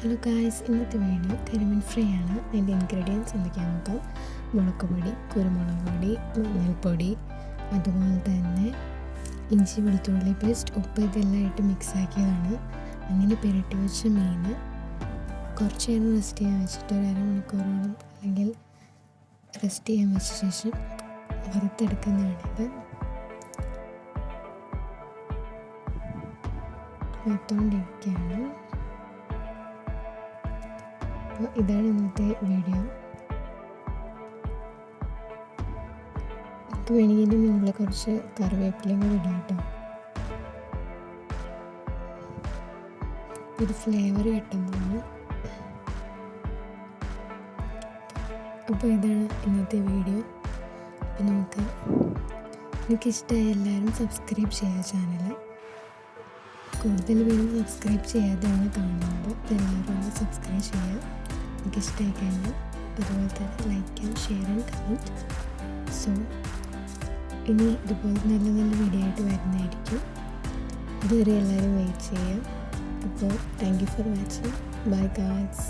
Hello guys ഇന്നത്തെ video കരിമീൻ fry ആണ് അതിന്റെ ഇൻഗ്രീഡിയൻസ് എന്തൊക്കെയാണെന്ന് നോക്കാം. മുളക് പൊടി കുരുമുളക് പൊടി മഞ്ഞൾപ്പൊടി അതുപോലെ തന്നെ ഇഞ്ചി വെളുത്തുള്ളി പേസ്റ്റ് ഉപ്പ് ഇതെല്ലാം മിക്സ് ആക്കിയതാണ്. അങ്ങനെ പുരട്ടി വെച്ച മീൻ കുറച്ച് നേരം റെസ്റ്റ് ചെയ്യാൻ വെച്ചിട്ട് ഒരു അരമണിക്കൂറോളം അല്ലെങ്കിൽ റെസ്റ്റ് ചെയ്യാൻ വെച്ച ശേഷം വറുത്തെടുക്കുന്നതാണിത്. വറുത്തുകൊണ്ടിരിക്കുകയാണ്. അപ്പോൾ ഇതാണ് ഇന്നത്തെ വീഡിയോ. നമുക്ക് വേണമെങ്കിൽ ഇതിന്റെ മുകളിൽ കുറച്ച് കറിവേപ്പിലയും കൂടി ഇടാം കേട്ടോ. ഒരു ഫ്ലേവർ കിട്ടുന്നതാണ് അപ്പോൾ ഇതാണ് ഇന്നത്തെ വീഡിയോ. അപ്പോൾ നമുക്ക് എനിക്കിഷ്ടമായ എല്ലാവരും സബ്സ്ക്രൈബ് ചെയ്യുക ചാനൽ കൂടുതൽ പേരും സബ്സ്ക്രൈബ് ചെയ്യാതെയാണ് കാണുന്നത്. എല്ലാവരും സബ്സ്ക്രൈബ് ചെയ്യുക. എനിക്ക് ഇഷ്ടമായി അതുപോലെ തന്നെ like and share and comment so ഇനി ഇതുപോലെ നല്ല നല്ല വീഡിയോ ആയിട്ട് വരുന്നതായിരിക്കും. ഇതുവരെ എല്ലാവരും വെയിറ്റ് ചെയ്യാം അപ്പോൾ thank you for watching bye guys